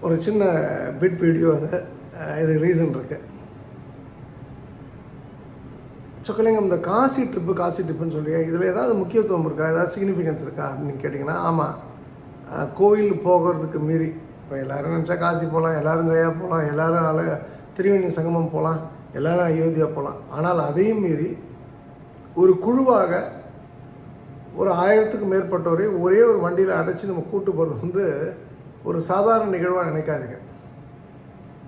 ஒரு சின்ன bit video அது. இது ரீசன் இருக்குது சொக்கலிங்கம் இந்த காசி ட்ரிப்பு காசி ட்ரிப்புன்னு சொல்லி இதில் ஏதாவது முக்கியத்துவம் இருக்கா? ஏதாவது சிக்னிஃபிகன்ஸ் இருக்கா அப்படின்னு கேட்டிங்கன்னா ஆமாம் அஹ் கோவில் போகிறதுக்கு மீறி. இப்போ எல்லோரும் நினச்சா காசி போகலாம் எல்லோரும் கயா போகலாம் எல்லோரும் அல திருவேணி சங்கமம் போகலாம் எல்லோரும் அயோத்தியா போகலாம் ஆனால் அதையும் மீறி ஒரு குழுவாக ஒரு ஆயிரத்துக்கு மேற்பட்டோரை ஒரே ஒரு வண்டியில் அடைச்சி நம்ம கூட்டு போகிறது வந்து ஒரு சாதாரண நிகழ்வாக நினைக்காதீங்க.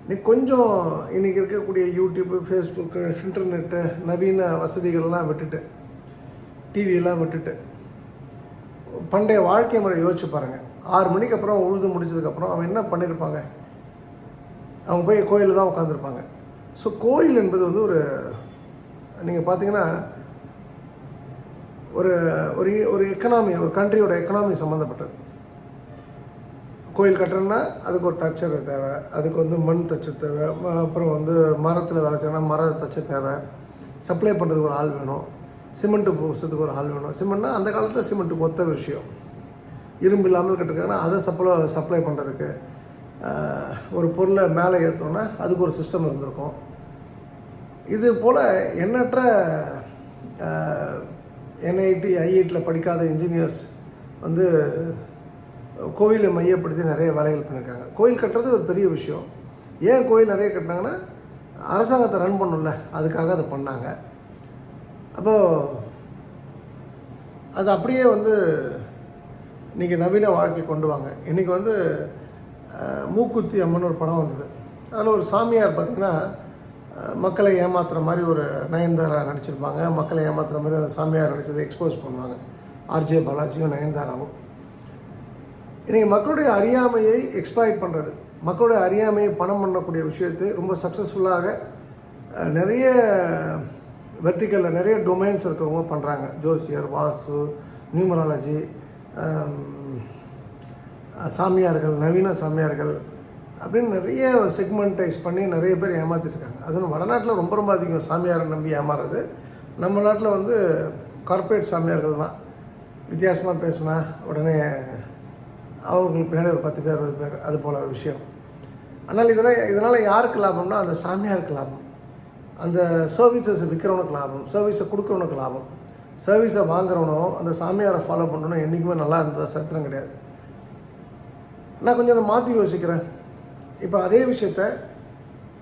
நீ கொஞ்சம் இன்றைக்கி இருக்கக்கூடிய யூடியூப்பு ஃபேஸ்புக்கு இன்டர்நெட்டு நவீன வசதிகள்லாம் விட்டுட்டு டிவியெல்லாம் விட்டுட்டு பண்டைய வாழ்க்கை முறை யோசிச்சு பாருங்கள் ஆறு மணிக்கு அப்புறம் உழுது முடிச்சதுக்கப்புறம் அவன் என்ன பண்ணியிருப்பாங்க அவங்க போய் கோயிலில் தான் உட்காந்துருப்பாங்க ஸோ கோயில் என்பது வந்து ஒரு நீங்கள் பார்த்தீங்கன்னா ஒரு ஒரு ஒரு எக்கனாமி ஒரு கண்ட்ரியோட எக்கனாமி சம்மந்தப்பட்டது கோயில் கட்டணும்னா அதுக்கு ஒரு தச்சர் தேவை. அதுக்கு வந்து மண் தச்சு தேவை. அப்புறம் வந்து மரத்தில் வேலை செய்யணும்னா மரம் தச்சு தேவை. சப்ளை பண்ணுறதுக்கு ஒரு ஆள் வேணும். சிமெண்ட்டு பூசத்துக்கு ஒரு ஆள் வேணும். சிமெண்ட்னா அந்த காலத்தில் சிமெண்ட்டு ஒத்த விஷயம். இரும்பு இல்லாமல் கட்டிருக்காங்கன்னா அதை சப்ளை சப்ளை பண்ணுறதுக்கு ஒரு பொருளை மேலே ஏற்றோன்னா அதுக்கு ஒரு சிஸ்டம் இருந்திருக்கும். இது போல் எண்ணற்ற என்ஐடி ஐஐடியில் படிக்காத இன்ஜினியர்ஸ் வந்து கோயிலை மையப்படுத்தி நிறைய வேலைகள் பண்ணியிருக்காங்க. கோயில் கட்டுறது ஒரு பெரிய விஷயம். ஏன் கோயில் நிறைய கட்டினாங்கன்னா அரசாங்கத்தை ரன் பண்ணும்ல அதுக்காக அதை பண்ணாங்க. அப்போது அது அப்படியே வந்து இன்றைக்கி நவீன வாழ்க்கை கொண்டு வாங்க. இன்றைக்கி வந்து மூக்குத்தி அம்மன் ஒரு படம் வந்தது. அதில் ஒரு சாமியார் பார்த்திங்கன்னா மக்களை ஏமாத்துகிற மாதிரி ஒரு நயன்தாரா நடிச்சிருப்பாங்க. மக்களை ஏமாத்துகிற மாதிரி அந்த சாமியார் நடித்ததை எக்ஸ்போஸ் பண்ணுவாங்க. ஆர்ஜே பாலாஜியும் நயன்தாராவும். இன்றைக்கி மக்களுடைய அறியாமையை எக்ஸ்ப்ளாய்ட் பண்ணுறது மக்களுடைய அறியாமையை பணம் பண்ணக்கூடிய விஷயத்தை ரொம்ப சக்ஸஸ்ஃபுல்லாக நிறைய வெர்டிக்கலில் நிறைய டொமைன்ஸ் இருக்கிறவங்க பண்ணுறாங்க ஜோசியர் வாஸ்து நியூமராலஜி சாமியார்கள் நவீன சாமியார்கள் அப்படின்னு நிறைய செக்மெண்டைஸ் பண்ணி நிறைய பேர் ஏமாற்றிருக்காங்க அதுவும் வடநாட்டில் ரொம்ப ரொம்ப அதிகம் சாமியாரை நம்பி ஏமாறுறது நம்ம நாட்டில் வந்து கார்ப்பரேட் சாமியார்கள் தான் வித்தியாசமாக பேசினா உடனே அவங்களுக்கு பின்னாடி ஒரு பத்து பேர் இருபது பேர் அது போல் விஷயம். ஆனால் இதனால் இதனால் யாருக்கு லாபம்னா அந்த சாமியாருக்கு லாபம். அந்த சர்வீசஸ் விற்கிறவனுக்கு லாபம் சர்வீஸை கொடுக்குறவனுக்கு லாபம். சர்வீஸை வாங்குறவனும் அந்த சாமியாரை ஃபாலோ பண்ணுறவனும் என்றைக்குமே நல்லா இருந்தது சரித்திரம் கிடையாது. நான் கொஞ்சம் அதை மாற்றி யோசிக்கிறேன். இப்போ அதே விஷயத்த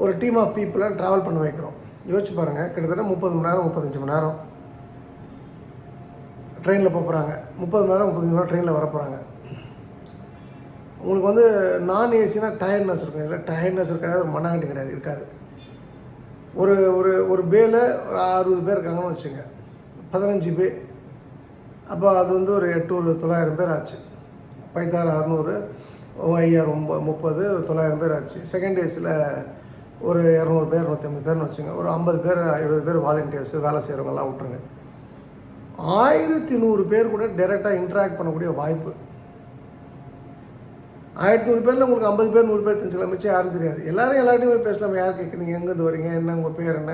ஒரு டீம் ஆஃப் பீப்புளை ட்ராவல் பண்ண வைக்கிறோம். யோசிச்சு பாருங்கள் கிட்டத்தட்ட முப்பது மணி நேரம் முப்பத்தஞ்சு மணி நேரம். ட்ரெயினில் போகிறாங்க முப்பது மணி நேரம் முப்பத்தஞ்சு மணி நேரம் ட்ரெயினில் வர போகிறாங்க உங்களுக்கு வந்து நான் ஏசினா டயர்ட்னஸ் இருக்கும். இல்லை டயர்ட்னஸ் இருக்காது மண்ணாங்கட்டி கிடையாது இருக்காது. ஒரு ஒரு ஒரு பேல ஒரு அறுபது பேர் இருக்காங்கன்னு வச்சுங்க பதினஞ்சு பே அப்போ அது வந்து ஒரு எட்நூறு தொள்ளாயிரம் பேர் ஆச்சு. பைத்தாறு அறநூறு ஐயாயிரம் ஒம்பது முப்பது தொள்ளாயிரம் பேர் ஆச்சு. செகண்ட் ஏசியில் ஒரு இரநூறு பேர் நூற்றம்பது பேர்னு வச்சுங்க ஒரு ஐம்பது பேர் இருபது பேர் வாலண்டியர்ஸ் வேலை செய்கிறவங்கலாம் விட்ருங்க ஆயிரத்தி நூறு பேர் கூட டைரெக்டாக இன்ட்ராக்ட் பண்ணக்கூடிய வாய்ப்பு ஆயிரத்தி நூறு பேரில் உங்களுக்கு ஐம்பது பேர் நூறு பேர் தெரிஞ்சுக்கலாம். மிச்சம் யாரும் தெரியாது. எல்லாரும் எல்லாருமே பேசலாம். யார் கேட்குறீங்க எங்கேருந்து வரீங்க? என்ன உங்கள் பேர் என்ன?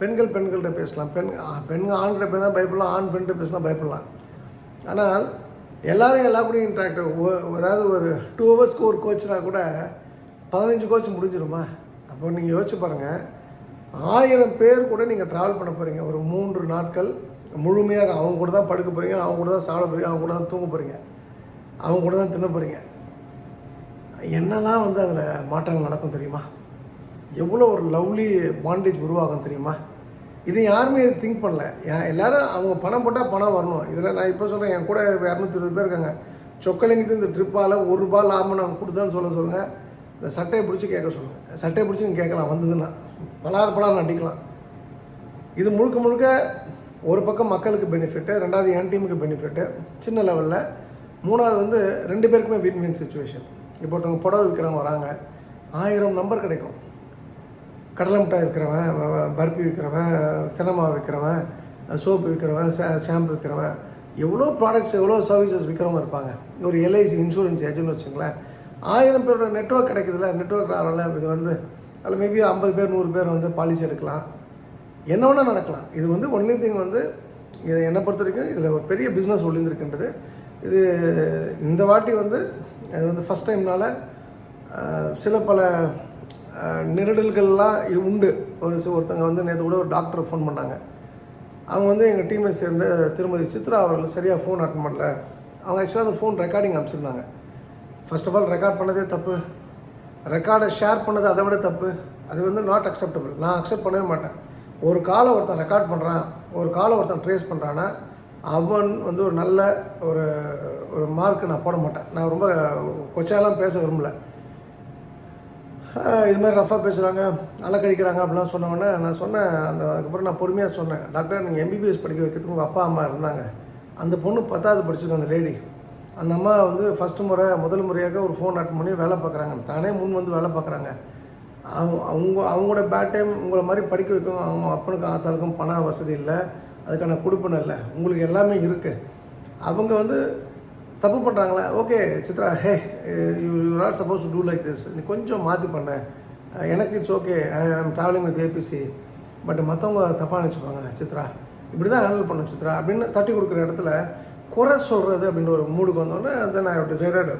பெண்கள் பெண்கள்கிட்ட பேசலாம். பெண் பெண்கள் ஆண்கிட்ட பேசினா பயப்படலாம். ஆண் பெண்கிட்ட பேசினா பயப்படலாம். ஆனால் எல்லாரும் எல்லா கூடயும் இன்ட்ராக்ட் அதாவது ஒரு டூ ஹவர்ஸ்க்கு ஒரு கோச்சுனா கூட பதினஞ்சு கோச் முடிஞ்சிருமா? அப்போ நீங்கள் யோசிச்சு பாருங்கள் ஆயிரம் பேர் கூட நீங்கள் ட்ராவல் பண்ண போகிறீங்க ஒரு மூன்று நாட்கள் முழுமையாக அவங்க கூட தான் படுக்க போகிறீங்க அவங்க கூட தான் சாப்பிட போகிறீங்க அவங்க கூட தான் தூங்க போகிறீங்க அவங்க கூட தான் தின்ன போகிறீங்க என்னெல்லாம் வந்து அதில் மாற்றங்கள் நடக்கும் தெரியுமா? எவ்வளோ ஒரு லவ்லி பாண்டேஜ் உருவாகும் தெரியுமா? இது யாருமே திங்க் பண்ணல. ஏன் எல்லாரும் அவங்க பணம் போட்டால் பணம் வரணும். இதில் நான் இப்போ சொல்கிறேன் என் கூட இரநூத்தி இருபது பேர் இருக்காங்க. சொக்கலிங்கிறது இந்த ட்ரிப்பால் ஒரு ரூபா லாபம் நான் கொடுத்தான்னு சொல்ல சொல்லுங்கள் இந்த சட்டையை பிடிச்சி கேட்க சொல்லுங்கள் சட்டையை பிடிச்சி நீங்கள் கேட்கலாம் வந்ததுன்னா. பலாறு பலாறு நட்டிக்கலாம் இது முழுக்க முழுக்க ஒரு பக்கம் மக்களுக்கு பெனிஃபிட்டு ரெண்டாவது என் டீமுக்கு பெனிஃபிட்டு சின்ன லெவலில் மூணாவது வந்து ரெண்டு பேருக்குமே வின் வின் சுச்சுவேஷன் இப்போ ஒருத்தவங்க புடவை விற்கிறவங்க வராங்க. ஆயிரம் நம்பர் கிடைக்கும். கடலை மிட்டாய் விற்கிறவன் பர்பி விற்கிறவன் தினமாவு விற்கிறவன் சோப்பு விற்கிறவன் ஷாம்பு விற்கிறவன் எவ்வளோ ப்ராடக்ட்ஸ் எவ்வளோ சர்வீசஸ் விற்கிறவங்க இருப்பாங்க. ஒரு எல்ஐசி இன்சூரன்ஸ் ஏஜென்ட் வச்சுங்களேன். ஆயிரம் பேரோட நெட்வொர்க் கிடைக்குதுல்ல நெட்வொர்க் ஆகல இது வந்து அதில் மேபி ஐம்பது பேர் நூறு பேர் வந்து பாலிசி எடுக்கலாம். என்ன வேணால் நடக்கலாம். இது வந்து ஒன்லி திங் வந்து இதை என்னை பொறுத்த வரைக்கும் இதில் ஒரு பெரிய பிஸ்னஸ் ஒளிந்திருக்கின்றது. இது இந்த வாட்டி வந்து அது வந்து ஃபஸ்ட் டைம்னால சில பல நெருடல்கள்லாம் உண்டு. ஒரு ஒருத்தங்க வந்து நேற்று கூட ஒரு டாக்டர் ஃபோன் பண்ணாங்க. அவங்க வந்து எங்கள் டீமை சேர்ந்த திருமதி சித்ரா அவர்கள் சரியாக ஃபோன் அட்டன் பண்ணல. அவங்க ஆக்சுவலாக அந்த ஃபோன் ரெக்கார்டிங் அனுப்பிச்சிருந்தாங்க. ஃபர்ஸ்ட் ஆஃப் ஆல் ரெக்கார்ட் பண்ணதே தப்பு. ரெக்கார்டை ஷேர் பண்ணது அதை விட தப்பு. அது வந்து நாட் அக்செப்டபிள் நான் அக்செப்ட் பண்ணவே மாட்டேன். ஒரு காலை ஒருத்தன் ரெக்கார்ட் பண்ணுறான் ஒரு காலை ஒருத்தன் ட்ரேஸ் பண்ணுறான்னா அவன் வந்து ஒரு நல்ல ஒரு ஒரு மார்க் நான் போட மாட்டேன். நான் ரொம்ப கொச்சாலாம் பேச விரும்பல. இது மாதிரி ரஃபாக பேசுகிறாங்க அலக்கழிக்கிறாங்க அப்படிலாம் சொன்னவொடனே நான் சொன்னேன் அந்த அதுக்கப்புறம் நான் பொறுமையாக சொன்னேன். டாக்டர் நீங்கள் எம்பிபிஎஸ் படிக்க வைக்கிறதுக்கு உங்கள் அப்பா அம்மா இருந்தாங்க. அந்த பொண்ணு பத்தாவது படிச்சிருக்கோம் அந்த லேடி அந்த அம்மா வந்து ஃபஸ்ட்டு முறை முதல் முறையாக ஒரு ஃபோன் அட்டன் பண்ணி வேலை பார்க்குறாங்க. தானே முன் வந்து வேலை பார்க்குறாங்க. அவங்க அவங்க அவங்களோட பேட் டைம் உங்களை மாதிரி படிக்க வைக்கணும் அவங்க அப்பனுக்கும் ஆத்தாளுக்கும் பண வசதி இல்லை. அதுக்கான கொடுப்பனை இல்லை. உங்களுக்கு எல்லாமே இருக்குது அவங்க வந்து தப்பு பண்ணுறாங்களா okay Chitra hey you you not supposed to do like this நீ கொஞ்சம் மாற்றி பண்ண. எனக்கு இட்ஸ் ஓகே ஐ ஆம் ட்ராவலிங் வித் ஏபிசி பட் மற்றவங்க தப்பாக நினச்சிப்பாங்க சித்ரா. இப்படி தான் ஹேண்டில் பண்ண சித்ரா. அப்படின்னு தட்டி கொடுக்குற இடத்துல குறை சொல்கிறது அப்படின்ற ஒரு மூடுக்கு வந்தோடனே தென் ஐ டிசைடட்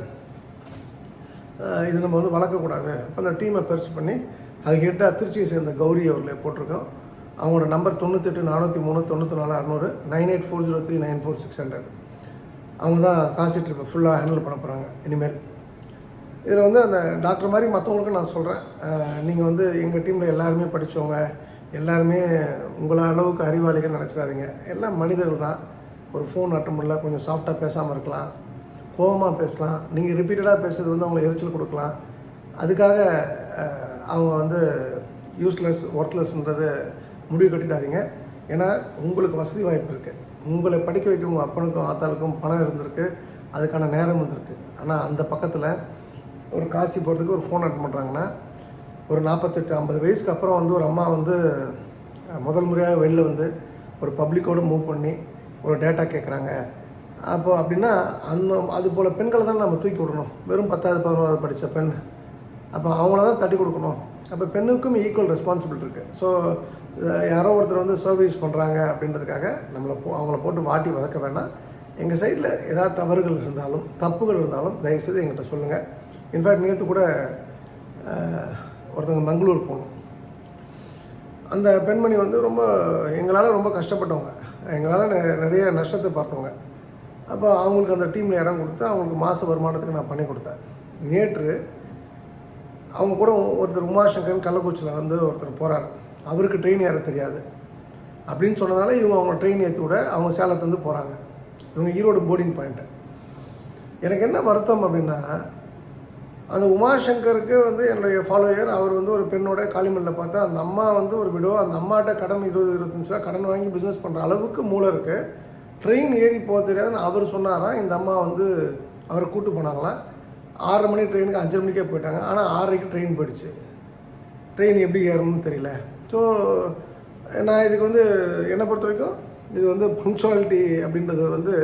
இது நம்ம வந்து வளர்க்கக்கூடாது. அப்போ அந்த டீமை பெருசு பண்ணி அதுக்கிட்ட திருச்சியை சேர்ந்த கௌரி அவர்களை போட்டிருக்கோம். அவங்களோட நம்பர் தொண்ணூத்தெட்டு நானூற்றி மூணு தொண்ணூற்றி நாலு அறநூறு nine eight four zero three nine four six hundred அவங்க தான் காசி ட்ரிப்பை ஃபுல்லாக ஹேண்டில் பண்ண போகிறாங்க இனிமேல். இதில் வந்து அந்த டாக்டர் மாதிரி மற்றவங்களுக்கும் நான் சொல்கிறேன் நீங்கள் வந்து எங்கள் டீமில் எல்லாருமே படித்தவங்க எல்லாருமே உங்கள அளவுக்கு அறிவாளிகள் நினச்சிடாதீங்க. எல்லாம் மனிதர்கள் தான். ஒரு ஃபோன் அட்ட முடியல கொஞ்சம் சாஃப்டாக பேசாமல் இருக்கலாம். கோபமாக பேசலாம். நீங்கள் ரிப்பீட்டடாக பேசுறது வந்து அவங்களை எரிச்சல் கொடுக்கலாம். அதுக்காக அவங்க வந்து யூஸ்லெஸ் ஒர்க்லெஸ்ன்றது முடிவு கட்டிடாதீங்க. ஏன்னா உங்களுக்கு வசதி வாய்ப்பு இருக்குது உங்களை படிக்க வைக்க உங்கள் அப்பனுக்கும் ஆத்தாளுக்கும் பணம் இருந்திருக்கு. அதுக்கான நேரம் இருந்திருக்கு. ஆனால் அந்த பக்கத்தில் ஒரு காசி போகிறதுக்கு ஒரு ஃபோன் அட்டன் பண்ணுறாங்கன்னா ஒரு நாற்பத்தெட்டு ஐம்பது வயசுக்கு அப்புறம் வந்து ஒரு அம்மா வந்து முதல் முறையாக வெளில வந்து ஒரு பப்ளிக்கோடு மூவ் பண்ணி ஒரு டேட்டா கேட்குறாங்க அப்போ அப்படின்னா அந்த அது போல் பெண்களை தான் நம்ம தூக்கி விடணும். வெறும் பத்தாவது பதினோராவது படித்த பெண். அப்போ அவங்கள தான் தட்டி கொடுக்கணும். அப்போ பெண்ணுக்கும் ஈக்குவல் ரெஸ்பான்சிபிலிட்டி இருக்குது ஸோ யாரோ ஒருத்தர் வந்து சர்வீஸ் பண்ணுறாங்க அப்படின்றதுக்காக நம்மளை போ அவங்கள போட்டு வாட்டி வதக்க வேண்டாம். எங்கள் சைடில் ஏதாவது தவறுகள் இருந்தாலும் தப்புகள் இருந்தாலும் தயவுசெய்து எங்கிட்ட சொல்லுங்கள் இன்ஃபேக்ட் நேற்று கூட ஒருத்தவங்க மங்களூர் போகணும் அந்த பெண்மணி வந்து ரொம்ப எங்களால் ரொம்ப கஷ்டப்பட்டவங்க. எங்களால் நெ- நிறைய நஷ்டத்தை பார்த்தவங்க. அப்போ அவங்களுக்கு அந்த டீமில் இடம் கொடுத்து அவங்களுக்கு மாத வருமானத்துக்கு நான் பண்ணி கொடுத்தேன். நேற்று அவங்க கூட ஒருத்தர் உமாசங்கர் கள்ளக்குறிச்சியில் வந்து ஒருத்தர் போகிறார் அவருக்கு ட்ரெயின் ஏற தெரியாது. அப்படின்னு சொன்னதால இவங்க அவங்க ட்ரெயின் ஏற்றி விட அவங்க சேலத்துலேருந்து போகிறாங்க இவங்க ஈரோடு போர்டிங் பாயிண்ட்டு எனக்கு என்ன வருத்தம் அப்படின்னா அந்த உமாசங்கருக்கு வந்து என்னுடைய ஃபாலோயர் அவர் வந்து ஒரு பெண்ணோட காளிமல்லில் பார்த்தா அந்த அம்மா வந்து ஒரு விடோ அந்த அம்மாட்ட கடன் இருபது இருபத்தஞ்சு ரூபா கடன் வாங்கி பிஸ்னஸ் பண்ணுற அளவுக்கு மூளை இருக்குது ட்ரெயின் ஏறி போக தெரியாதுன்னு அவர் சொன்னாராம் இந்த அம்மா வந்து அவரை கூட்டு போனாங்களாம் ஆறு மணி ட்ரெயினுக்கு அஞ்சரை மணிக்கே போயிட்டாங்க. ஆனால் ஆறரைக்கு ட்ரெயின் போயிடுச்சு. ட்ரெயின் எப்படி ஏறணும்னு தெரியல. ஸோ நான் இதுக்கு வந்து என்னை பொறுத்த வரைக்கும் இது வந்து பங்க்சுவாலிட்டி அப்படின்றது வந்து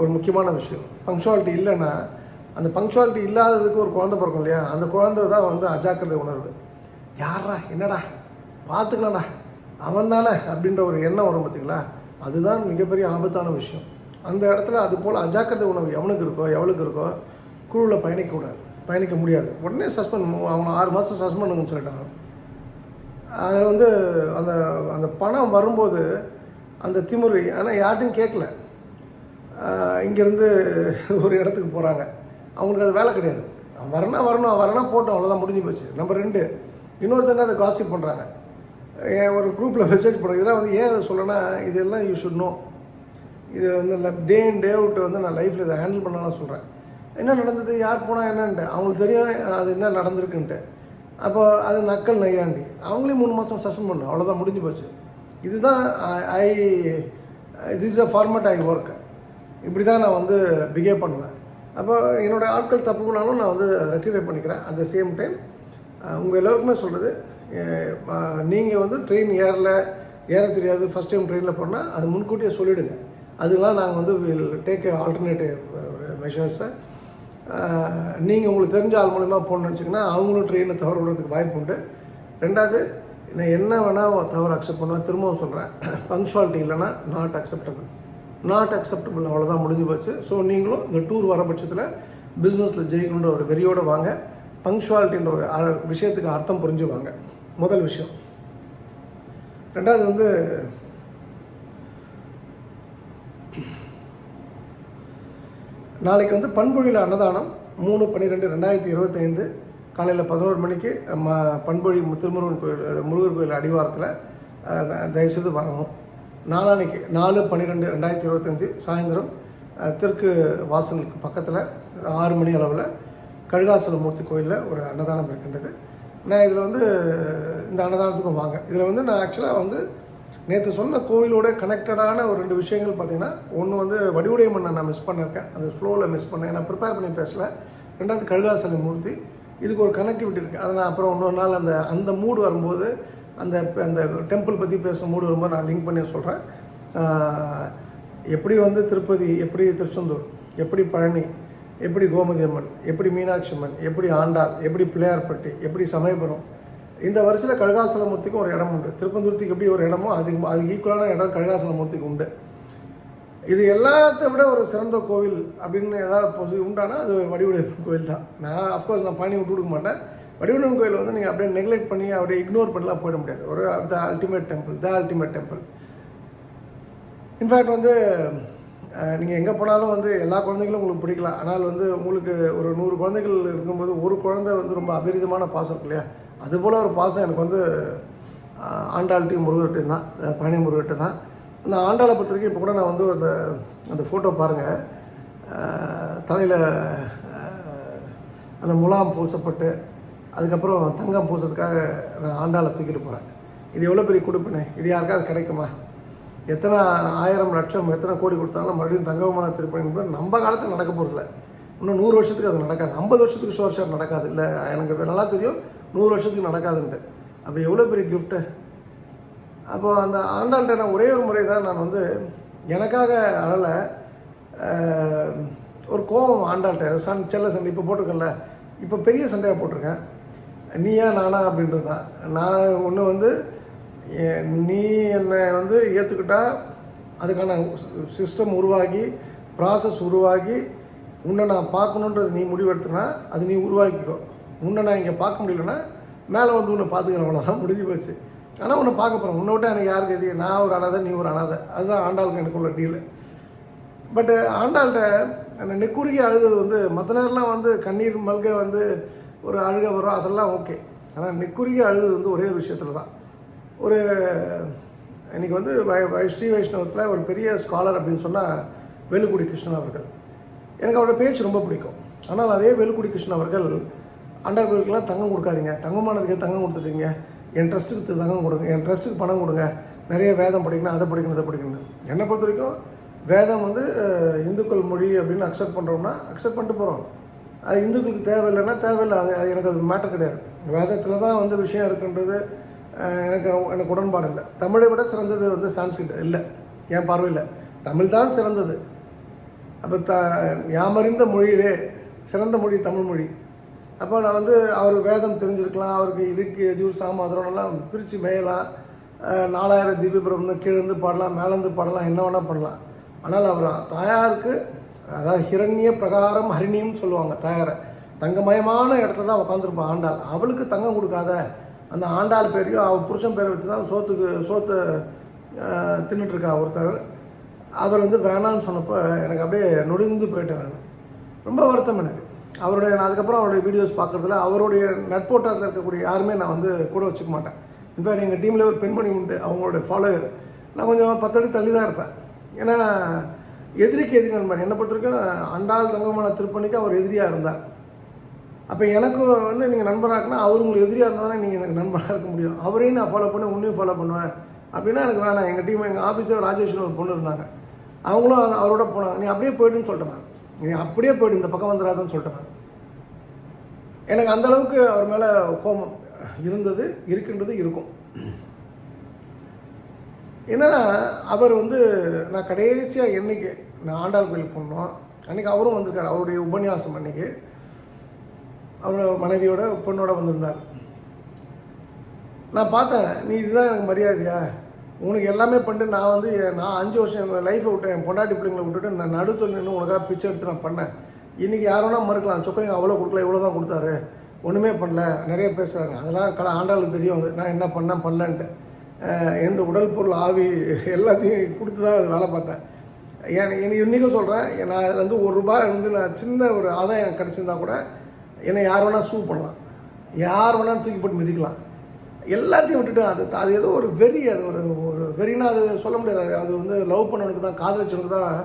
ஒரு முக்கியமான விஷயம். பங்க்சுவாலிட்டி இல்லைன்னா அந்த பங்க்சுவாலிட்டி இல்லாததுக்கு ஒரு குழந்தை பிறக்கும் இல்லையா? அந்த குழந்தை தான் வந்து அஜாக்கிரதை உணர்வு. யாரா என்னடா? பார்த்துக்கலாம்டா. அவன் தானே அப்படின்ற ஒரு எண்ணம் வரும் பார்த்தீங்களா அதுதான் மிகப்பெரிய ஆபத்தான விஷயம். அந்த இடத்துல அது போல் அஜாக்கிரதை உணவு எவனுக்கு இருக்கோ எவளுக்கு இருக்கோ குழுவில் பயணிக்கக்கூடாது பயணிக்க முடியாது. உடனே சஸ்பெண்ட் அவங்க ஆறு மாதம் சஸ்பெண்ட் பண்ணுங்கன்னு சொல்லிட்டாங்க. அதில் வந்து அந்த அந்த பணம் வரும்போது அந்த திமுறை ஆனால் யார்ட்டையும் கேட்கல. இங்கேருந்து ஒரு இடத்துக்கு போகிறாங்க அவங்களுக்கு அது வேலை கிடையாது. அவன் வரனா வரணும் அவன் வரனா போட்டோம் அவ்வளோதான் முடிஞ்சு போச்சு. நம்பர் ரெண்டு. இன்னொருத்தங்க அதை காசிப் பண்ணுறாங்க என் ஒரு குரூப்பில் மெசேஜ் பண்ணுறது இதெல்லாம் வந்து ஏன் அதை சொல்லனா இதெல்லாம் யூ ஷுட் நோ இது வந்து டே இன் டே அவுட் வந்து நான் லைஃப்பில் இதை ஹேண்டில் பண்ணலாம் சொல்கிறேன் என்ன நடந்தது? யார் போனால் என்னன்ட்டு. அவங்களுக்கு தெரியும் அது என்ன நடந்திருக்குன்ட்டு. அப்போ அது நக்கல் நையாண்டி. அவங்களையும் மூணு மாதம் சஸ்பெண்ட் பண்ணு. அவ்வளோதான் முடிஞ்சு போச்சு. இதுதான் I this a format I work இப்படி தான் நான் வந்து பிஹேவ் பண்ணுவேன். அப்போ என்னோடய ஆட்கள் தப்பு பண்ணாலும் நான் வந்து ரெக்டிஃபை பண்ணிக்கிறேன். அட் த சேம் டைம் உங்கள் எல்லோருக்குமே சொல்கிறது நீங்கள் வந்து ட்ரெயின் ஏறல ஏற தெரியாது ஃபஸ்ட் டைம் ட்ரெயினில் போனால் அது முன்கூட்டியே சொல்லிவிடுங்க அதெல்லாம் நாங்கள் வந்து வில் டேக் ஆல்டர்னேட்டிவ் மெஷர்ஸை நீங்கள் உங்களுக்கு தெரிஞ்ச ஆள் மூலிமா போகணும்னு நினச்சிங்கன்னா அவங்களும் ட்ரெயினை தவறு விடுறதுக்கு வாய்ப்பு உண்டு. ரெண்டாவது நான் என்ன வேணால் தவறு அக்செப்ட் பண்ணுவேன் திரும்பவும் சொல்கிறேன் பங்க்சுவாலிட்டி இல்லைன்னா நாட் அக்செப்டபிள் நாட் அக்செப்டபிள் அவ்வளோதான் முடிஞ்சு போச்சு. ஸோ நீங்களும் இந்த டூர் வர பட்சத்தில் பிஸ்னஸில் ஜெயிக்கணுன்ற ஒரு வெறியோடு வாங்க. பங்க்சுவாலிட்டின்ற ஒரு அ- விஷயத்துக்கு அர்த்தம் புரிஞ்சு வாங்க முதல் விஷயம். ரெண்டாவது வந்து நாளைக்கு வந்து பண்பொழியில் அன்னதானம் மூணு பன்னிரெண்டு ரெண்டாயிரத்தி இருபத்தைந்து. காலையில் பதினோரு மணிக்கு நம்ம பண்பொழி திருமுருகன் கோயில் முருகர் கோயில் அடிவாரத்தில் தயவுசெய்து வரணும் நாளான்னைக்கு நாலு பன்னிரெண்டு ரெண்டாயிரத்தி இருபத்தஞ்சி சாயந்தரம் தெற்கு வாசலுக்கு பக்கத்தில் ஆறு மணி அளவில் கழுகாசலமூர்த்தி கோயிலில் ஒரு அன்னதானம் இருக்கின்றது. நான் இதில் வந்து இந்த அன்னதானத்துக்கும் வாங்க. இதில் வந்து நான் ஆக்சுவலாக வந்து நேற்று சொன்ன கோவிலோட கனெக்டடான ஒரு ரெண்டு விஷயங்கள் பார்த்தீங்கன்னா ஒன்று வந்து வடிவுடைய மண்ணை நான் மிஸ் பண்ணியிருக்கேன் அந்த ஃப்ளோவில் மிஸ் பண்ணேன். நான் ப்ரிப்பேர் பண்ணி பேசல. ரெண்டாவது கழுதாசலை மூர்த்தி. இதுக்கு ஒரு கனெக்டிவிட்டி இருக்குது அதை நான் அப்புறம் இன்னொரு நாள் அந்த அந்த மூடு வரும்போது அந்த அந்த டெம்பிள் பற்றி பேசும் மூடு வரும்போது நான் லிங்க் பண்ணி சொல்கிறேன் எப்படி வந்து திருப்பதி எப்படி திருச்செந்தூர் எப்படி பழனி எப்படி கோமதி அம்மன் எப்படி மீனாட்சி அம்மன் எப்படி ஆண்டாள் எப்படி பிள்ளையார்பட்டி எப்படி சமயபுரம் இந்த வருஷத்தில் கழுகாசலமூர்த்திக்கும் ஒரு இடம் உண்டு. திருப்பந்தூர்த்திக்கு எப்படி ஒரு இடமோ அதுக்கு அதுக்கு ஈக்குவலான இடம் கழுகாசலமூர்த்திக்கு உண்டு. இது எல்லாத்த விட ஒரு சிறந்த கோவில் அப்படின்னு ஏதாவது பொது உண்டானா அது வடிவுடையம்மன் கோவில் தான். நான் அஃப்கோர்ஸ் நான் பழனி விட்டு கொடுக்க மாட்டேன். வடிவுடையம்மன் கோயில் வந்து நீங்கள் அப்படியே நெக்லெக்ட் பண்ணி அப்படியே இக்னோர் பண்ணலாம் போயிட முடியாது. ஒரு the ultimate temple the ultimate temple in fact வந்து நீங்கள் எங்கே போனாலும் வந்து எல்லா குழந்தைகளும் உங்களுக்கு பிடிக்கலாம். ஆனால் வந்து உங்களுக்கு ஒரு நூறு குழந்தைகள் இருக்கும்போது ஒரு குழந்தை வந்து ரொம்ப அபரிதமான பாசம் இல்லையா? அதுபோல் ஒரு பாசம் எனக்கு வந்து ஆண்டாள்கிட்டையும் முருகர்கிட்டையும் தான் பழனி முருகர்கிட்ட தான். அந்த ஆண்டாளை பொறுத்த வரைக்கும் இப்போ கூட நான் வந்து அந்த அந்த ஃபோட்டோ பாருங்கள் தலையில் அந்த முலாம் பூசப்பட்டு அதுக்கப்புறம் தங்கம் பூசறதுக்காக நான் ஆண்டாளை தூக்கிட்டு போகிறேன் இது எவ்வளோ பெரிய கொடுப்பினே? இது யாருக்காவது கிடைக்குமா? எத்தனை ஆயிரம் லட்சம் எத்தனை கோடி கொடுத்தாலும் மறுபடியும் தங்கமான திருப்பணி என்பது நம்ம காலத்தில் நடக்க போகிறதில்ல இன்னும் நூறு வருஷத்துக்கு அது நடக்காது. ஐம்பது வருஷத்துக்கு ஷோர் ஷார் நடக்காது. இல்லை எனக்கு நல்லா தெரியும். நூறு வருஷத்துக்கு நடக்காதுன்ட்டு. அப்போ எவ்வளோ பெரிய கிஃப்ட்டு அப்போது அந்த ஆண்டாள்கிட்ட நான் ஒரே ஒரு முறை தான் நான் வந்து எனக்காக அழலை. ஒரு கோபம் ஆண்டாள்கிட்ட. சன் செல்ல சண்டை இப்போ போட்டிருக்கேன்ல. இப்போ பெரிய சண்டையாக போட்டிருக்கேன். நீயா நானா அப்படின்றது தான். நான் ஒன்று வந்து நீ என்னை வந்து ஏற்றுக்கிட்டால் அதுக்கான சிஸ்டம் உருவாகி ப்ராசஸ் உருவாகி உன்னை நான் பார்க்கணுன்றது நீ முடிவெடுத்தனா அது நீ உருவாக்கிக்கோ. உன்னை நான் இங்கே பார்க்க முடியலன்னா மேலே வந்து உன்னை பார்த்துக்கிறேன் அவ்வளோதான் முடிஞ்சு போச்சு. ஆனால் உன்னை பார்க்க போகிறேன் உன்னை விட்டு எனக்கு யாருக்கு எது நான் ஒரு அனாதை நீ ஒரு அனாதை. அதுதான் ஆண்டாளுக்கு எனக்குள்ள டீலு பட்டு ஆண்டாள்கிட்ட அந்த நெக்குருகி அழுகிறது வந்து மற்ற நேரம்லாம் வந்து கண்ணீர் மல்க வந்து ஒரு அழுக வரும். அதெல்லாம் ஓகே ஆனால் நெக்குருகி அழுகிறது வந்து ஒரே ஒரு விஷயத்தில் தான். ஒரு இன்னைக்கு வந்து வை- ஸ்ரீ வைஷ்ணவத்தில் ஒரு பெரிய ஸ்காலர் அப்படின்னு சொன்னால் வேலுக்குடி கிருஷ்ணன் அவர்கள். எனக்கு அவரோட பேச்சு ரொம்ப பிடிக்கும். ஆனால் அதே வேலுக்குடி கிருஷ்ணன் அவர்கள் அண்டர் கோயிலுக்கெல்லாம் தங்கம் கொடுக்காதீங்க. தங்கமானதுக்கு தங்கம் கொடுத்துட்டீங்க. என் ட்ரஸ்ட்டுக்கு தங்கம் கொடுங்க. என் ட்ரஸ்ட்டுக்கு பணம் கொடுங்க. நிறைய வேதம் படிக்கணும் அதை படிக்கணும் இதை படிக்கணும். என்னை பொறுத்த வரைக்கும் வேதம் வந்து இந்துக்கள் மொழி அப்படின்னு அக்செப்ட் பண்ணுறோம்னா அக்செப்ட் பண்ணிட்டு போகிறோம் அது இந்துக்களுக்கு தேவையில்லைன்னா தேவையில்லை. அது அது எனக்கு அது மேட்டர் கிடையாது. வேதத்தில் தான் வந்து விஷயம் இருக்குன்றது எனக்கு எனக்கு உடன்பாடு இல்லை. தமிழை விட சிறந்தது வந்து சான்ஸ்கிரிட் இல்லை. என் பார்வையில் தமிழ் தான் சிறந்தது. அப்போ த யாமறிந்த மொழியிலே சிறந்த மொழி தமிழ் மொழி. அப்போ நான் வந்து அவர் வேதம் தெரிஞ்சிருக்கலாம் அவருக்கு இருக்கு எஜூர் சாமாதிரம்லாம் பிரித்து மேயலாம். நாலாயிரம் திவ்ய பிரபந்தம் கீழேருந்து பாடலாம் மேலேருந்து பாடலாம் என்ன வேணால் பண்ணலாம். ஆனால் அவர் தாயாருக்கு அதாவது ஹிரண்ய பிரகாரம் ஹரிணியும் சொல்லுவாங்க தாயாரை. தங்கமயமான இடத்துல தான் உட்காந்துருப்பா ஆண்டாள். அவளுக்கு தங்கம் கொடுக்காத அந்த ஆண்டாள் பேரையும் அவள் புருஷன் பேரை வச்சு தான் சோத்துக்கு சோத்தை தின்னுட்டுருக்கா ஒருத்தர். அவர் வந்து வேணான்னு சொன்னப்போ எனக்கு அப்படியே நொடிந்து போயிட்டேன் நான். ரொம்ப வருத்தம் எனக்கு. அவருடைய நான் அதுக்கப்புறம் அவருடைய வீடியோஸ் பார்க்குறதுல அவருடைய நட்போட்டத்தில் இருக்கக்கூடிய யாருமே நான் வந்து கூட வச்சுக்க மாட்டேன். இன்ஃபேக்ட் எங்கள் டீமில் ஒரு பெண்மணி உண்டு. அவங்களுடைய ஃபாலோவர் நான் கொஞ்சம் பத்தடி தள்ளி தான் இருப்பேன். ஏன்னா எதிரிக்கு எதிரி நண்பன். என்னை பொறுத்த வரைக்கும் அண்டாள் தங்கமான திருப்பணிக்கு அவர் எதிரியாக இருந்தார். அப்போ எனக்கு வந்து நீங்கள் நண்பராக இருக்குன்னா அவர் உங்களுக்கு எதிரியாக இருந்தால் தான் நீங்கள் எனக்கு நண்பராக இருக்க முடியும். அவரையும் நான் ஃபாலோ பண்ணி உன்னையும் ஃபாலோ பண்ணுவேன். அப்படின்னா எனக்கு வேணாம். எங்கள் டீம் எங்கள் ஆஃபீஸில் ராஜேஸ்வரன் ஒரு பொண்ணு இருந்தாங்க. அவங்களும் அவரோட போனாங்க. நீ அப்படியே போய்ட்டுன்னு சொல்லிட்டேன் நான். நீ அப்படியே போயிடு இந்த பக்கம் வந்துடாதுன்னு சொல்லிட்டேன் எனக்கு அந்த அளவுக்கு அவர் மேலே கோபம் இருந்தது இருக்கின்றது இருக்கும். என்னன்னா அவர் வந்து நான் கடைசியாக என்னைக்கு நான் ஆண்டாள் கோயிலுக்கு போனோம் அன்றைக்கி அவரும் வந்திருக்கார் அவருடைய உபன்யாசம் அன்றைக்கி அவரோட மனைவியோட பொண்ணோட வந்திருந்தார். நான் பார்த்தேன் நீ இதுதான் எனக்கு மரியாதையா? உனக்கு எல்லாமே பண்ணிட்டு நான் வந்து நான் அஞ்சு வருஷம் என் லைஃப்பை விட்டேன் என் பொண்டாட்டி பிள்ளைங்களை விட்டுட்டு நான் நடுத்தொழில் நின்று உனக்காக பிச்சை எடுத்து நான் பண்ணேன். இன்றைக்கி யார் வேணால் மறுக்கலாம். சொக்கையும் அவ்வளோ கொடுக்கல இவ்வளோ தான் கொடுத்தாரு. ஒன்றுமே பண்ணல. நிறைய பேசுகிறாங்க அதெல்லாம் கல ஆண்டாளுக்கு தெரியும் அது. நான் என்ன பண்ணேன் பண்ணலன்ட்டு. எந்த உடல் பொருள் ஆவி எல்லாத்தையும் கொடுத்து தான் அது வேலை பார்த்தேன். ஏன் எனக்கு இன்றைக்கும் சொல்கிறேன் நான் அதில் வந்து ஒரு ரூபாய் வந்து நான் சின்ன ஒரு ஆதாயம் கிடச்சிருந்தா கூட என்னை யார் வேணால் சூ பண்ணலாம். யார் வேணாலும் தூக்கி போட்டு மிதிக்கலாம். எல்லாத்தையும் விட்டுட்டு அது அது ஏதோ ஒரு வெறி அது ஒரு வெறினா அது சொல்ல முடியாது. அது- வந்து லவ் பண்ணவனுக்கு தான் காதலிச்சவனுக்கு தான்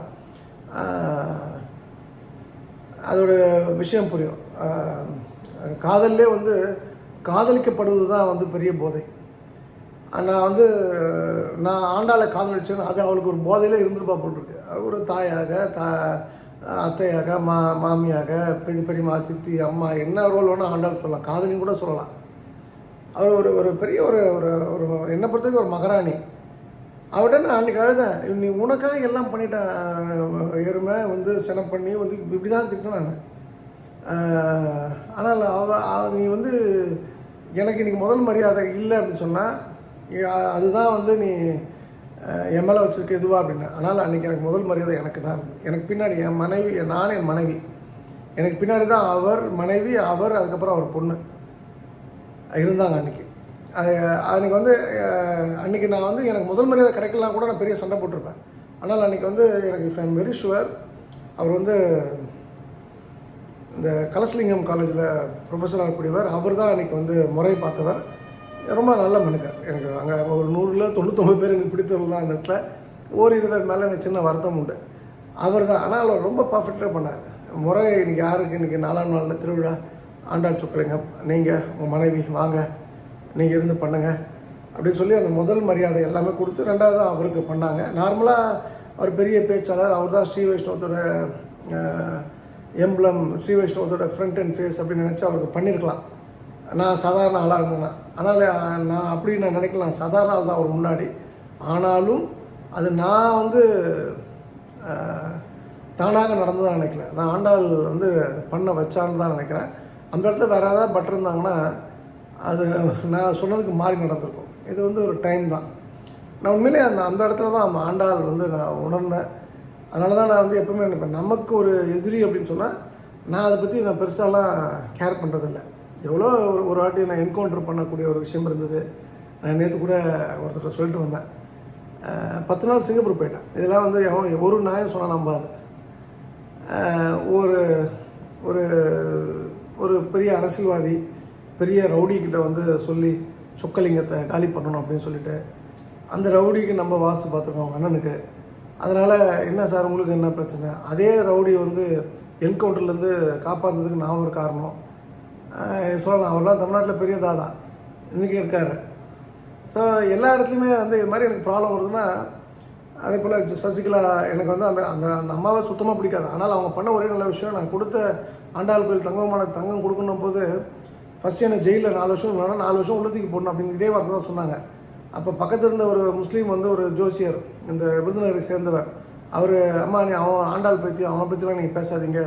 அதோட விஷயம் புரியும். காதல்லே வந்து காதலிக்கப்படுவது தான் வந்து பெரிய போதை. நான் வந்து நான் ஆண்டாளை காதலிச்சேன் அது அவளுக்கு ஒரு போதையில் இருந்துருப்பா போட்டிருக்கு ஒரு தாயாக தா அத்தையாக மா மாமியாக பெரிய பெரியம்மா சித்தி அம்மா என்ன ரோல் வேணால் ஆண்டாள் சொல்லலாம். காதலின்னு கூட சொல்லலாம். அவர் ஒரு ஒரு பெரிய ஒரு ஒரு ஒரு என்னை பொறுத்தவரைக்கும் ஒரு மகாராணி. அவட்ட நான் அன்றைக்கி அழுதேன். நீ உனக்காக எல்லாம் பண்ணிட்டேன் எருமை வந்து சினம் பண்ணி வந்து இப்படி தான் திட்டினேன் நான். ஆனால் அவ அவ- நீ வந்து எனக்கு இன்னைக்கு முதல் மரியாதை இல்லை அப்படின்னு சொன்னால் அதுதான் வந்து நீ என் மேலே வச்சுருக்க இதுவா அப்படின்னு. ஆனால் அன்றைக்கி எனக்கு முதல் மரியாதை எனக்கு தான். இருந்தது. எனக்கு பின்னாடி என் மனைவி நான் என் மனைவி. எனக்கு பின்னாடி தான் அவர் மனைவி அவர் அதுக்கப்புறம் அவர் பொண்ணு. இருந்தாங்க அன்றைக்கி அது அன்றைக்கி வந்து அன்றைக்கி நான் வந்து எனக்கு முதல் மரியாதை கிடைக்கலாம் கூட நான் பெரிய சண்டை போட்டிருப்பேன். ஆனால் அன்றைக்கி வந்து எனக்கு இஃப் ஐம் வெரி ஷுவர் அவர் வந்து இந்த கலசலிங்கம் காலேஜில் ப்ரொஃபஸராக இருக்கக்கூடியவர் அவர் தான் அன்றைக்கி வந்து முறை பார்த்தவர். ரொம்ப நல்ல மனிதர். எனக்கு அங்கே ஒரு நூறில் தொண்ணூத்தொம்பது பேர் எனக்கு பிடித்தவர்கள் தான் அந்த இடத்துல. ஓரிரு பேர் மேலே எனக்கு சின்ன வருத்தம் உண்டு. அவர் தான். ஆனால் அவர் ரொம்ப பர்ஃபெக்டாக பண்ணார். முறை இன்றைக்கி யாருக்கு? இன்றைக்கி நாலாம் நாளில் திருவிழா. ஆண்டாள் சுக்கலைங்க நீங்கள் உங்கள் மனைவி வாங்க. நீங்கள் இருந்து பண்ணுங்கள் அப்படின்னு சொல்லி அந்த முதல் மரியாதை எல்லாமே கொடுத்து ரெண்டாவது அவருக்கு பண்ணாங்க. நார்மலாக அவர் பெரிய பேச்சாளர் அவர் தான் ஸ்ரீ வைஷ்ணவத்தோட எம்ப்ளம் ஸ்ரீ வைஷ்ணவத்தோட ஃப்ரண்ட் அண்ட் ஃபேஸ் அப்படின்னு நினச்சி அவருக்கு பண்ணியிருக்கலாம் நான் சாதாரண ஆளாக இருந்தேன்? அதனால் நான் அப்படி நான் நினைக்கலாம். சாதாரண ஆள் தான் அவர் முன்னாடி. ஆனாலும் அது நான் வந்து தானாக நடந்ததாக நினைக்கிறேன் நான் ஆண்டாள் வந்து பண்ண வச்சான்னு தான் நினைக்கிறேன். அந்த இடத்துல வேறு ஏதாவது பட்டிருந்தாங்கன்னா அது நான் சொன்னதுக்கு மாறி நடந்திருக்கும். இது வந்து ஒரு டைம் தான். நான் உண்மையிலே அந்த அந்த இடத்துல தான் அந்த ஆண்டாள் வந்து நான் உணர்ந்தேன். அதனால தான் நான் வந்து எப்பவுமே நினைப்பேன் நமக்கு ஒரு எதிரி அப்படின்னு சொன்னால் நான் அதை பற்றி நான் பெருசாலாம் கேர் பண்ணுறதில்ல எவ்வளோ ஒரு ஒரு வாட்டி நான் என்கவுண்டர் பண்ணக்கூடிய ஒரு விஷயம் இருந்தது. நான் நேற்று கூட ஒருத்தர் சொல்லிட்டு வந்தேன். பத்து நாள் சிங்கப்பூர் போயிட்டேன். இதெல்லாம் வந்து எவன் ஒரு நாயம் சொன்னால் நம்பாது. ஒரு ஒரு ஒரு பெரிய அரசியல்வாதி பெரிய ரவுடிக்கிட்ட வந்து சொல்லி சொக்கலிங்கத்தை காலி பண்ணணும் அப்படின்னு சொல்லிட்டு அந்த ரவுடிக்கு நம்ம வாஸ்து பார்த்துருக்கோம் அவங்க அண்ணனுக்கு. அதனால் என்ன சார் உங்களுக்கு என்ன பிரச்சனை? அதே ரவுடி வந்து என்கவுண்டர்லேருந்து காப்பாற்றுறதுக்கு நான் ஒரு காரணம். சொல்லலாம். அவர்லாம் தமிழ்நாட்டில் பெரிய தாதா. இன்றைக்கி இருக்கார். ஸோ எல்லா இடத்துலையுமே வந்து இது மாதிரி எனக்கு ப்ராப்ளம் வருதுன்னா அதே போல் சசிகலா எனக்கு வந்து அந்த அந்த அந்த அம்மாவை சுத்தமாக பிடிக்காது. ஆனால் அவங்க பண்ண ஒரே நல்ல விஷயம் நான் கொடுத்த ஆண்டாள் கோயில் தங்கமான தங்கம் கொடுக்கணும் போது ஃபஸ்ட் எனக்கு ஜெயிலில் நாலு வருஷம் வேணும் நாலு வருஷம் உள்ளத்துக்கு போடணும் அப்படின்னு இதே வார்த்தை தான் சொன்னாங்க. அப்போ பக்கத்தில் இருந்த ஒரு முஸ்லீம் வந்து ஒரு ஜோசியர் இந்த விருதுநகரை சேர்ந்தவர் அவர் அம்மா நீ அவன் ஆண்டாள் பற்றி அவனை பற்றிலாம் நீங்கள் பேசாதீங்க.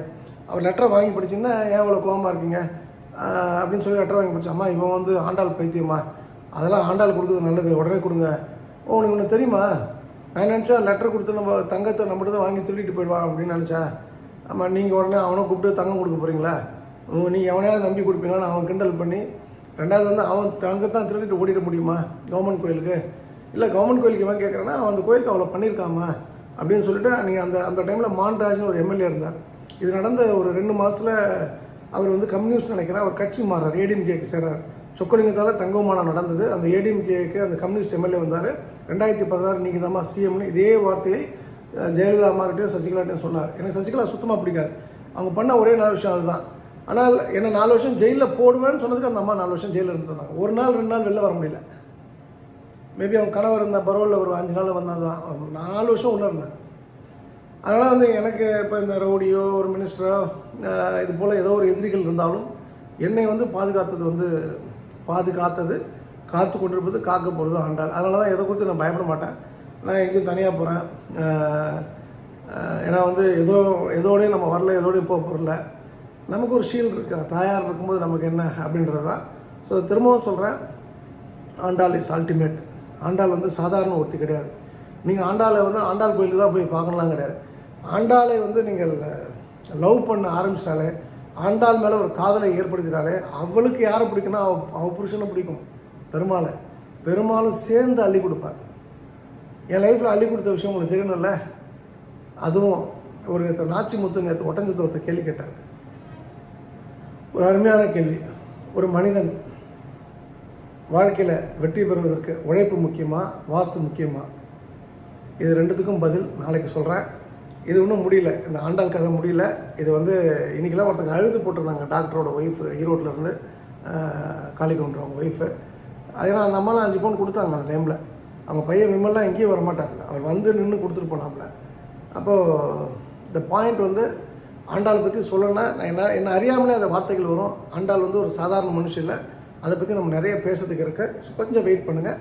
அவர் லெட்டரை வாங்கி படிச்சிங்கன்னா ஏன் இவ்வளோ கோபமாக இருக்கீங்க? அப்படின்னு சொல்லி லெட்டர் வாங்கி படிச்சு அம்மா இவன் வந்து ஆண்டாள் பைத்தியம்மா அதெல்லாம் ஆண்டாள் கொடுக்குறது நல்லது. உடனே கொடுங்க. ஓ உனக்கு ஒன்று தெரியுமா? நான் நினச்சேன் லெட்டர் கொடுத்து நம்ம தங்கத்தை நம்மகிட்ட தான் வாங்கி திருடிட்டு போயிடுவான் அப்படின்னு நினச்சேன். ஆமாம் நீங்கள் உடனே அவனை கூப்பிட்டு தங்கம் கொடுக்க போகிறீங்களா நீங்கள் எவனையாவது நம்பி கொடுப்பீங்களான்னு அவன் கிண்டல் பண்ணி ரெண்டாவது வந்து அவன் தங்கத்தான் திருடிட்டு ஓடிட முடியுமா? கவர்மெண்ட் கோயிலுக்கு. இல்லை கவர்மெண்ட் கோயிலுக்கு இவன் கேட்குறேன்னா அவன் அந்த கோயிலுக்கு அவ்வளோ பண்ணியிருக்காமா அப்படின்னு சொல்லிட்டு நீங்கள் அந்த அந்த டைமில் மான்ராஜ்னு ஒரு எம்எல்ஏ இருந்தார். இது நடந்த ஒரு ரெண்டு மாதத்தில் அவர் வந்து கம்யூனிஸ்ட் நினைக்கிறார் அவர் கட்சி மாறார் ஏடிஎம்கேக்கு சேர்றார். சொக்கலிங்கத்தால் தங்கமானம் நடந்தது. அந்த ஏடிஎம்கேக்கு அந்த கம்யூனிஸ்ட் எம்எல்ஏ வந்தார். ரெண்டாயிரத்தி பதினாறு நீங்கள் தாம்மா சிஎம்னு இதே வார்த்தையை ஜெயலலிதா அம்மாக்கிட்டையும் சசிகலாட்டையும் சொன்னார். எனக்கு சசிகலா சுத்தமாக பிடிக்காது. அவங்க பண்ண ஒரே நல்ல விஷயம் அதுதான். ஆனால் என்னை நாலு வருஷம் ஜெயிலில் போடுவேன்னு சொன்னதுக்கு அந்த அம்மா நாலு வருஷம் ஜெயிலில் இருந்துருந்தாங்க ஒரு நாள் ரெண்டு நாள் வெளில வர முடியல. மேபி அவன் கணவர் இருந்தால் பரோலில் ஒரு அஞ்சு நாள் வந்தால் தான். நாலு வருஷம் உள்ளே இருந்தாங்க அதனால் வந்து எனக்கு இப்போ இந்த ரவுடியோ ஒரு மினிஸ்டரோ இது போல் ஏதோ ஒரு எதிரிகள் இருந்தாலும் என்னை வந்து பாதுகாத்தது வந்து பாதுகாத்தது காத்து கொண்டிருப்பது காக்க போகிறது ஆண்டாள். அதனால தான் எதை குறித்து நான் பயப்பட மாட்டேன். நான் எங்கேயும் தனியாக போகிறேன் ஏன்னா வந்து ஏதோ எதோடையும் நம்ம வரல எதோடையும் போக போகிறல நமக்கு ஒரு ஷீல்டு இருக்கு. தாயார் இருக்கும்போது நமக்கு என்ன அப்படின்றது தான் ஸோ திரும்பவும் சொல்கிறேன் ஆண்டாள் இஸ் அல்டிமேட் ஆண்டாள் வந்து சாதாரண ஒருத்தி கிடையாது. நீங்கள் ஆண்டாளை வந்து ஆண்டாள் கோயிலுக்கு தான் போய் பார்க்கணும்லாம் கிடையாது. ஆண்டாளை வந்து நீங்கள் லவ் பண்ண ஆரம்பித்தாலே ஆண்டாள் மேலே ஒரு காதலை ஏற்படுத்தினாலே அவளுக்கு யாரை பிடிக்குன்னா அவ அவ புருஷனை பிடிக்கும். பெருமாளை. பெருமாளும் சேர்ந்து அள்ளி கொடுப்பார். என் லைஃப்பில் அள்ளி கொடுத்த விஷயம் உங்களுக்கு தெரியணும்ல? அதுவும் ஒரு நாச்சி முத்து நேற்று ஒட்டஞ்சத்து ஒருத்தர் கேள்வி கேட்டார். ஒரு அருமையான கேள்வி. ஒரு மனிதன் வாழ்க்கையில் வெற்றி பெறுவதற்கு உழைப்பு முக்கியமாக வாஸ்து முக்கியமாக இது ரெண்டுத்துக்கும் பதில் நாளைக்கு சொல்கிறேன் இது இன்னும் முடியல. இந்த ஆண்டாள் கதை முடியல. இது வந்து இன்றைக்கெல்லாம் ஒருத்தங்க அழுது போட்டிருந்தாங்க டாக்டரோட ஒய்ஃபு ஈரோட்டிலேருந்து காளிகவுண்டர் ஒய்ஃபு ஏன்னா அந்த அம்மாலாம் அஞ்சு பவுன் கொடுத்தாங்க அந்த டைமில் அவங்க பையன் விமல்லாம் எங்கேயும் வரமாட்டாங்க அவர் வந்து நின்று கொடுத்துட்டு போனாப்புல. அப்போது இந்த பாயிண்ட் வந்து ஆண்டாள் பற்றி சொல்லணும்னா நான் என்ன என்ன அறியாமலே அந்த வார்த்தைகள் வரும். ஆண்டாள் வந்து ஒரு சாதாரண மனுஷன் இல்லை. அதை பற்றி நம்ம நிறைய பேசுறதுக்கு இருக்குது கொஞ்சம் வெயிட் பண்ணுங்கள்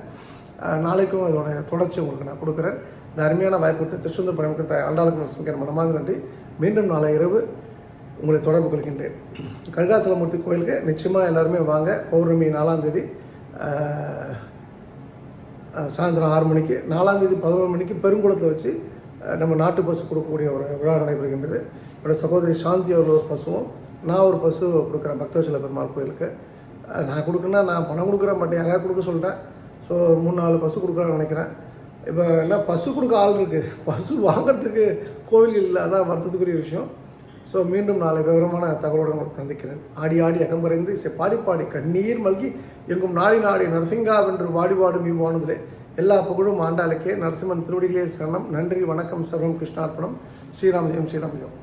நாளைக்கும் அதோட தொடர்ச்சி உங்களுக்கு நான் கொடுக்குறேன். இந்த அருமையான வாய்ப்புக்கு திருச்செந்தூர் பயணிக்க ஆண்டாளுக்கு நரசிங்கர் மனமாக நன்றி. மீண்டும் நாளை இரவு உங்களை தொடர்பு கொள்கின்றேன். கருகாசலமூர்த்தி கோயிலுக்கு நிச்சயமாக எல்லாருமே வாங்க. பௌர்ணமி நாலாந்தேதி சாயந்தரம் ஆறு மணிக்கு நாலாந்தேதி பதினோரு மணிக்கு பெருங்குளத்தில் வச்சு நம்ம நாட்டு பஸ் கொடுக்கக்கூடிய ஒரு விழா நடைபெறுகின்றது. என்னோடய சகோதரி சாந்தி அவர்கள் ஒரு பசுவும் நான் ஒரு பசு கொடுக்குறேன் பக்தவச்சல பெருமாள் கோயிலுக்கு. நான் கொடுக்குன்னா நான் பணம் கொடுக்குற மாட்டேன் யாராவது கொடுக்க சொல்லிட்டேன் ஸோ மூணு நாலு பசு கொடுக்குறான்னு நினைக்கிறேன். இப்போ எல்லாம் பசு கொடுக்க ஆள் இருக்குது பசு வாங்குறதுக்கு கோவில் இல்லை அதான் வருத்தத்துக்குரிய விஷயம். ஸோ மீண்டும் நாளை விவரமான தகவலோடு உங்களுக்கு சந்திக்கிறேன். ஆடி ஆடி அகம்பறைந்து இசை பாடி பாடி கண்ணீர் மல்கி எங்கும் நாடி நாடி நரசிங்கா வென்று வாடி வாடும் இவ்வானதிலே எல்லா புகழும் ஆண்டாளுக்கே. நரசிம்மன் திருவடியிலே சரணம். நன்றி வணக்கம். சர்வம் கிருஷ்ணார்ப்பணம். ஸ்ரீராம் ஜெயம் ஸ்ரீராம் ஜெயம்